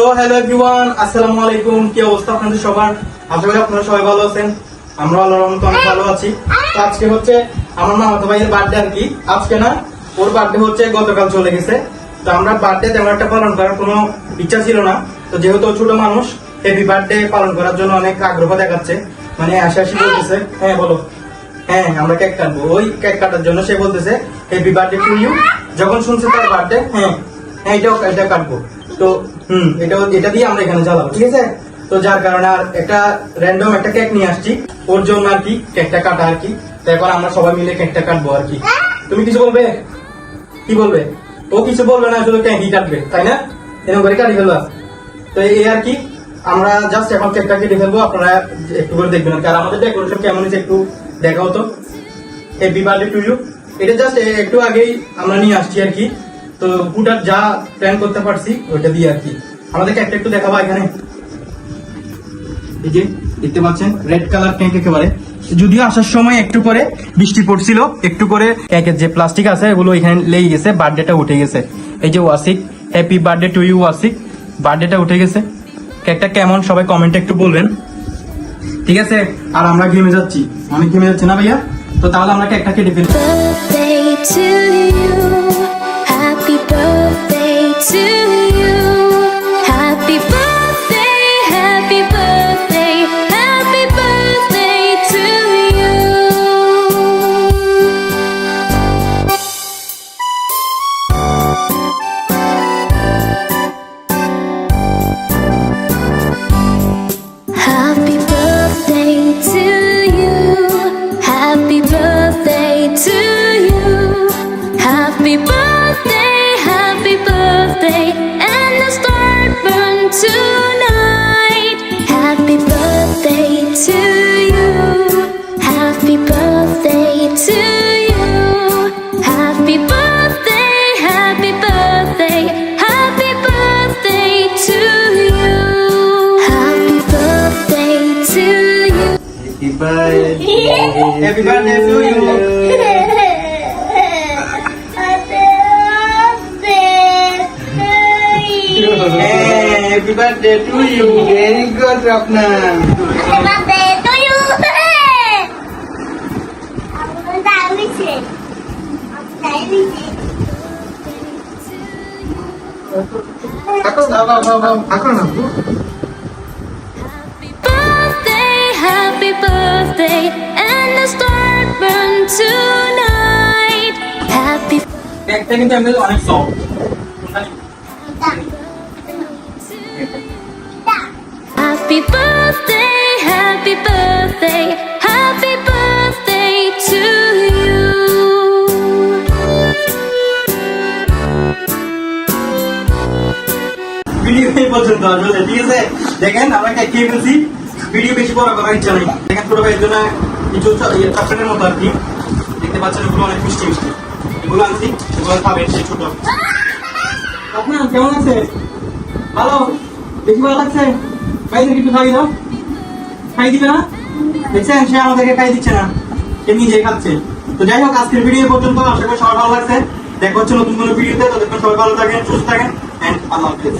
তো hello everyone আসসালামু আলাইকুম, কি অবস্থা আপনাদের সবার? আশা করি আপনারা সবাই ভালো আছেন। আমরা আল্লাহর রহমতে অনেক ভালো আছি। তো আজকে হচ্ছে আমার মামাতো ভাইয়ের বার্থডে আর কি। আজকে না, ওর বার্থডে হচ্ছে গতকাল চলে গেছে। তো আমরা বার্থডে তেমন একটা পালন করার কোনো ইচ্ছা ছিল না। তো যেহেতু ছোট মানুষ হ্যাপি বার্থডে পালন করার জন্য অনেক আগ্রহ দেখাচ্ছে। মানে আশা আশি বলতেছে। হ্যাঁ বলো। হ্যাঁ আমরা কেক কাটবো। ওই কেক কাটার জন্য সে বলতেছে হ্যাপি বার্থডে টু ইউ যখন শুনছে তার বার্থডে হ্যাঁ হ্যাঁ এটাও এটা কাটবো। তো এটা এটা দিয়ে আমরা এখানে জ্বালাবো, ঠিক আছে? তো যার কারণে আর একটা র্যান্ডম একটা কেক নিয়ে আসছি। ওর জন্য আর কি কেকটা কাটা আর কি। এখন আমরা সবাই মিলে কেকটা কাটবো আর কি। তুমি কিছু বলবে? কি বলবে? ও কিছু বলবে না, শুধু কেকই কাটবে, তাই না? এরকম করে কাটি ফেলবা। তো এই আর কি, আমরা জাস্ট এখন কেকটা কেটে ফেলব, আপনারা একটু করে দেখবেন আর আমাদের ডেকোরেশন কেমন হয়েছে একটু দেখাও তো। হ্যাপি বার্থডে টু ইউ এটা জাস্ট একটু আগেই আমরা নিয়ে আসছি আর কি। তো পুটার যা প্ল্যান করতে পারছি, ওইটা দিয়ে আর কি। আমাদেরকে একটা একটু দেখাবো এখানে। এই যে, দেখতে পাচ্ছেন রেড কালার কেক একেবারে। যদিও আসার সময় একটু করে বৃষ্টি পড়ছিল, একটু করে কেকের যে প্লাস্টিক আছে, এগুলো এখানে লেগে গেছে বার্থডেটা উঠে গেছে। এই যে Wasiq happy birthday to you Wasiq. বার্থডেটা উঠে গেছে। কেকটা কেমন, সবাই কমেন্টে একটু বলবেন। ঠিক আছে? আর আমরা ঘেমে যাচ্ছি। অনেক ঘেমে যাচ্ছে না ভাইয়া? তো তাহলে আমরা কেকটা কেটে ফেলি। Happy birthday to you. Happy birthday to you. Happy birthday, happy birthday, and the burn tonight. Happy birthday to you. Happy birthday to you. Happy birthday. Happy birthday to you. Happy birthday to you Very good, Rapna. Ako, ako, ako, ako, ako na. birthday, tonight. Happy কেকটা কিন্তু এমনি অনেক soft Happy birthday, happy birthday, happy birthday to you. Video এই পর্যন্ত আসলে ঠিক আছে দেখেন আমরা খেয়ে ফেলছি ভিডিও বেশি বড় করার ইচ্ছা নেই দেখেন ছোট ভাইয়ের জন্য কিছু চকলেটের মতো আর কি দেখতে পাচ্ছেন এগুলো অনেক মিষ্টি মিষ্টি। এগুলো আনছি, এগুলো খাবেন সেই ছোট। আপনার কেমন আছে? ভালো? বেশি ভালো লাগছে? ভাইদের কিছু খাই দাও। খাই দিবে না? দেখছেন, সে আমাদেরকে খাই দিচ্ছে না। সে নিজে খাচ্ছে। তো যাই হোক, আজকের ভিডিও পর্যন্ত আশা করি সবার ভালো লাগছে। দেখা হচ্ছে নতুন কোনো ভিডিওতে ততক্ষণ সবাই ভালো থাকেন, সুস্থ থাকেন এন্ড আল্লাহ হাফেজ।